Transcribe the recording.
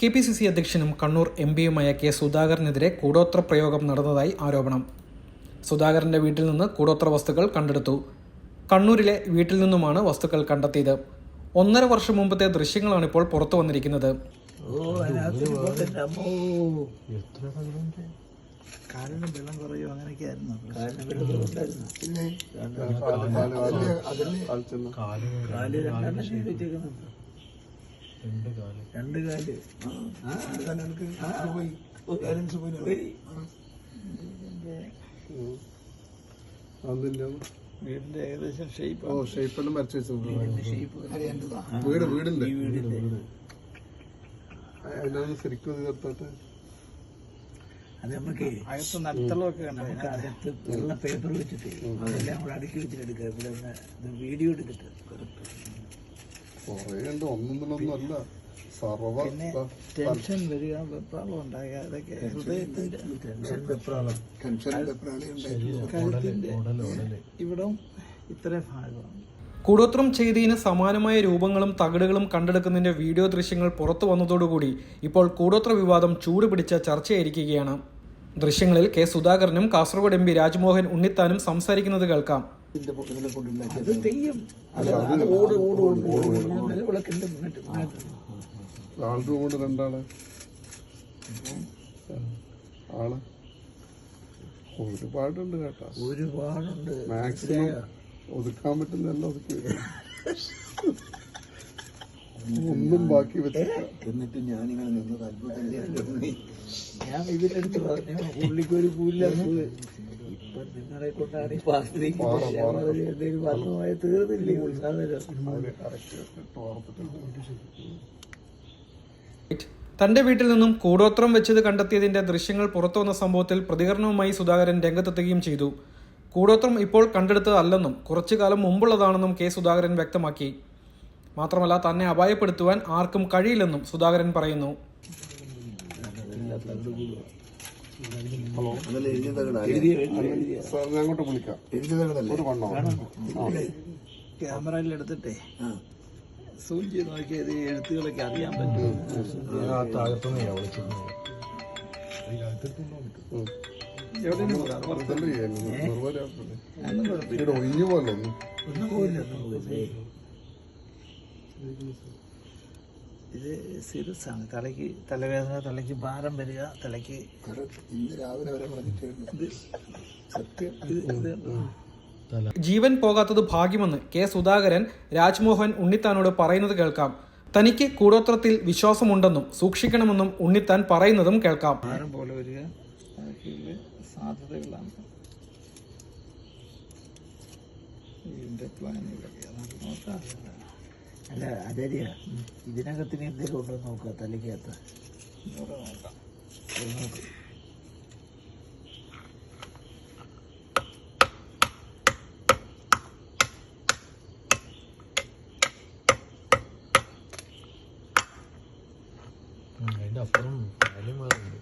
K P C C അധ്യക്ഷനും Kannur M പിയുമായ K സുധാകരനെതിരെ കൂടോത്ര പ്രയോഗം നടന്നതായി ആരോപണം. സുധാകരന്റെ വീട്ടിൽ നിന്ന് കൂടോത്ര വസ്തുക്കൾ കണ്ടെടുത്തു. കണ്ണൂരിലെ വീട്ടിൽ നിന്നുമാണ് വസ്തുക്കൾ കണ്ടെത്തിയത്. ഒന്നര വർഷം മുമ്പത്തെ ദൃശ്യങ്ങളാണ് ഇപ്പോൾ പുറത്തു വന്നിരിക്കുന്നത്. കാലിന് വെള്ളം കുറയോ കാൽ രണ്ടെണ്ണം വെച്ചേക്കുന്നുണ്ട് രണ്ട് കാൽ. ആ. പോയി. വീടിന്റെ ഏകദേശം ഷേപ്പ് ഓ ഷേപ്പെല്ലാം വരച്ച് വെച്ചിട്ടുണ്ട് ഷേപ്പ് വീട് വീടിന്റെ. ശരിക്കും അത് നമുക്ക് അകത്ത് നടുത്തളമൊക്കെ നമുക്ക് അകത്ത് ഉള്ള പേപ്പർ വെച്ചിട്ട് അതെല്ലാം നമ്മൾ അടുക്കി വെച്ചിട്ട് എടുക്കുക. ഇവിടെ വീഡിയോ എടുത്തിട്ട് കൊറേ ഉണ്ട്. ഒന്നൊന്നും അല്ല. സർവ പിന്നെ ടെൻഷൻ വരിക വെപ്രാളം ഉണ്ടാകുക അതൊക്കെ ഹൃദയത്തിന്റെ കഴുത്തിന്റെ ഇവിടം ഇത്രയും ഭാഗമാണ്. കൂടോത്രം ചെയ്തതിന് സമാനമായ രൂപങ്ങളും തകിടുകളും കണ്ടെടുക്കുന്നതിന്റെ വീഡിയോ ദൃശ്യങ്ങൾ പുറത്തു വന്നതോടുകൂടി ഇപ്പോൾ കൂടോത്ര വിവാദം ചൂടുപിടിച്ച ചർച്ചയായിരിക്കുകയാണ്. ദൃശ്യങ്ങളിൽ കെ സുധാകരനും കാസർഗോഡ് എം പി രാജ്മോഹൻ ഉണ്ണിത്താനും സംസാരിക്കുന്നത് കേൾക്കാം. അത് തെയ്യം. അത് അത് ഓട് ഓട് ഓട് നിലവിളക്കിന്റെ മുന്നിട്ട്. ആളുടെ കൊണ്ട് രണ്ടാൾ. ആൾ? ഒരുപാടുണ്ട് കേട്ടാ. ഒരുപാടുണ്ട്. മാക്സിമം ഒതുക്കാൻ പറ്റുന്നതെല്ലാം ഒതുക്കി ഒന്നും ബാക്കി എന്നിട്ട് ഞാനിങ്ങനെ നിന്നത് അത്ഭുതം ഞാൻ ഇവരെടുത്ത് പറഞ്ഞു പുള്ളിക്ക് ഒരു നിങ്ങളെ കൊണ്ടാണ് പാസ്തിരിക്ക് എന്തെങ്കിലും തീർന്നില്ലേ ഉത്സാഹം തന്റെ വീട്ടിൽ നിന്നും കൂടോത്രം വെച്ചത് കണ്ടെത്തിയതിന്റെ ദൃശ്യങ്ങൾ പുറത്തുവന്ന സംഭവത്തിൽ പ്രതികരണവുമായി സുധാകരൻ രംഗത്തെത്തുകയും ചെയ്തു. കൂടോത്രം ഇപ്പോൾ കണ്ടെടുത്തതല്ലെന്നും കുറച്ചു കാലം മുമ്പുള്ളതാണെന്നും കെ സുധാകരൻ വ്യക്തമാക്കി. മാത്രമല്ല തന്നെ അപായപ്പെടുത്തുവാൻ ആർക്കും കഴിയില്ലെന്നും സുധാകരൻ പറയുന്നു. സാർ ഞാൻ അങ്ങോട്ട് വിളിക്കാം. ക്യാമറയിൽ എടുത്തിട്ടേ. സൂം ചെയ്ത് നോക്കിയത് എഴുത്തുകളൊക്കെ അറിയാൻ പറ്റും. ഒഴിഞ്ഞു പോലെ ഒന്നും ഒന്നും പോയില്ല ഒന്നും പോയില്ല ഇത് സീരിയസ് ആണ് തലയ്ക്ക് തലവേദന തലയ്ക്ക് ഭാരം വരിക തലയ്ക്ക് ഇന്ന് രാവിലെ വരെ ഇത് സത്യം. ഇത് ജീവൻ പോകാത്തത് ഭാഗ്യമെന്ന് കെ സുധാകരൻ രാജ്മോഹൻ ഉണ്ണിത്താനോട് പറയുന്നത് കേൾക്കാം. തനിക്ക് കൂടോത്രത്തിൽ വിശ്വാസമുണ്ടെന്നും സൂക്ഷിക്കണമെന്നും ഉണ്ണിത്താൻ പറയുന്നതും കേൾക്കാം. ഭാരം പോലെ വരിക അതൊക്കെയുള്ള സാധ്യതകളാണ്. ഇതിന്റെ പ്ലാനുകളൊക്കെ നമുക്ക് നോക്കാം. അല്ല അതരിയ ഇതിനകത്തിന് എന്തെങ്കിലും ഉണ്ടോ നോക്കുക തലയ്ക്കകത്ത് അതിന്റെ അപ്പുറം കാര്യം മാറുന്നുണ്ട്